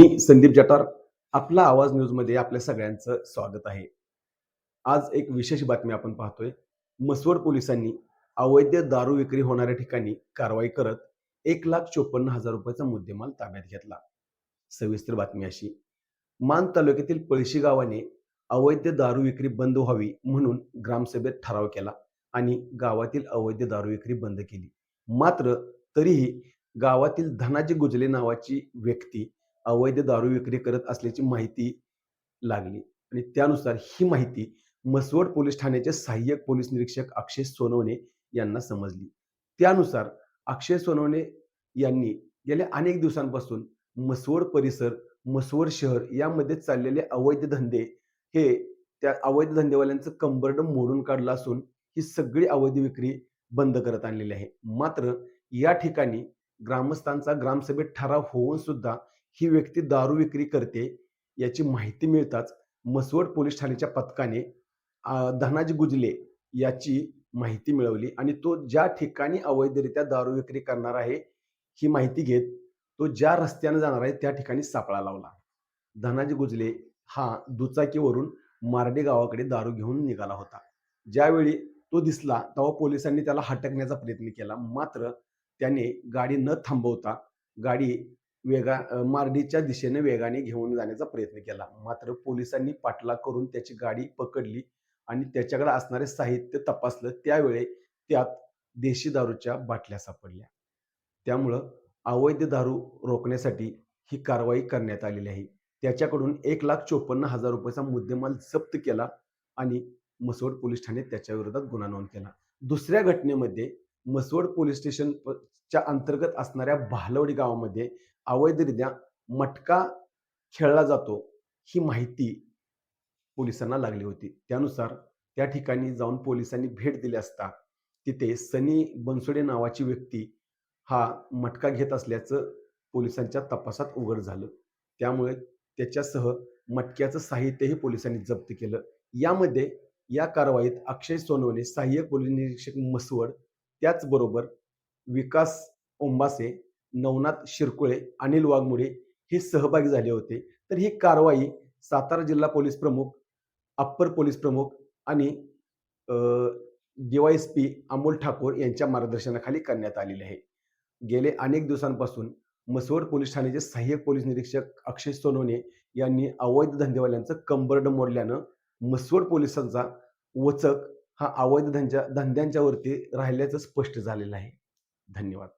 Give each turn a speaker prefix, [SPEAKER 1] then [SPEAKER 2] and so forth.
[SPEAKER 1] मी संदीप जटार आपला आवाज न्यूजमध्ये आपल्या सगळ्यांचं स्वागत आहे. आज एक विशेष बातमी आपण पाहतोय. मसवड पोलिसांनी अवैध दारू विक्री होणाऱ्या ठिकाणी कारवाई करत एक लाख चोपन्न हजार रुपयाचा मुद्देमाल ताब्यात घेतला. सविस्तर बातमी अशी. मान तालुक्यातील पळशी गावाने अवैध दारू विक्री बंद व्हावी म्हणून ग्रामसभेत ठराव केला आणि गावातील अवैध दारू विक्री बंद केली. मात्र तरीही गावातील धनाजी गुजले नावाची व्यक्ती अवैध दारू विक्री करत असल्याची माहिती लागली. आणि त्यानुसार ही माहिती मसवड पोलीस ठाण्याचे सहाय्यक पोलीस निरीक्षक अक्षय सोनवणे यांना समजली. त्यानुसार अक्षय सोनवणे यांनी गेल्या अनेक दिवसांपासून मसवड परिसर मसवड शहर यामध्ये चाललेले अवैध धंदे हे त्या अवैध धंदेवाल्यांचं कंबरड मोडून काढलं असून ही सगळी अवैध विक्री बंद करत आणलेली आहे. मात्र या ठिकाणी ग्रामस्थांचा ग्रामसभेत ठराव होऊन सुद्धा ही व्यक्ती दारू विक्री करते याची माहिती मिळताच मसवड पोलीस ठाण्याच्या पथकाने धनाजी गुजले याची माहिती मिळवली आणि तो ज्या ठिकाणी अवैधरित्या दारू विक्री करणार आहे ही माहिती घेत तो ज्या रस्त्याने जाणार आहे त्या ठिकाणी सापळा लावला. धनाजी गुजले हा दुचाकीवरून मार्डे गावाकडे दारू घेऊन निघाला होता. ज्यावेळी तो दिसला तेव्हा पोलिसांनी त्याला हटकण्याचा प्रयत्न केला. मात्र त्याने गाडी न थांबवता गाडी वेगा मारडीच्या मार्डीच्या दिशेने वेगाने घेऊन जाण्याचा प्रयत्न केला. मात्र पोलिसांनी पाठलाग करून त्याची गाडी पकडली आणि त्याच्याकडे असणारे साहित्य तपासलं. त्यावेळी त्यात देशी दारूच्या बाटल्या सापडल्या. त्यामुळं अवैध दारू रोखण्यासाठी ही कारवाई करण्यात आलेली आहे. त्याच्याकडून एक लाख चोपन्न हजार रुपयाचा मुद्देमाल जप्त केला आणि मसवड पोलीस ठाण्यात त्याच्या विरोधात गुन्हा नोंद केला. दुसऱ्या घटनेमध्ये मसवड पोलीस स्टेशन अंतर्गत असणाऱ्या भालवडी गावामध्ये अवैधरित्या मटका खेळला जातो ही माहिती पोलिसांना लागली होती. त्यानुसार त्या ठिकाणी जाऊन पोलिसांनी भेट दिली असता तिथे सनी बनसोडे नावाची व्यक्ती हा मटका घेत असल्याचं पोलिसांच्या तपासात उघड झालं. त्यामुळे त्याच्यासह मटक्याचं साहित्यही पोलिसांनी जप्त केलं. यामध्ये या कारवाईत अक्षय सोनवणे सहाय्यक पोलीस निरीक्षक मसवड त्याचबरोबर विकास ओंबासे नवनाथ शिरकुळे अनिल वाघमुळे हे सहभागी झाले होते. तर ही कारवाई सातारा जिल्हा पोलीस प्रमुख अप्पर पोलीस प्रमुख आणि डीवायएसपी अमोल ठाकूर यांच्या मार्गदर्शनाखाली करण्यात आलेली आहे. गेले अनेक दिवसांपासून मसवड पोलीस ठाण्याचे सहाय्यक पोलीस निरीक्षक अक्षय सोनवणे यांनी अवैध धंदेवाल्यांचं कंबरड मोडल्यानं मसवड पोलिसांचा वचक हा अवैध धंद्या धंद्यांच्यावरती राहिल्याचं स्पष्ट झालेलं आहे. धन्यवाद.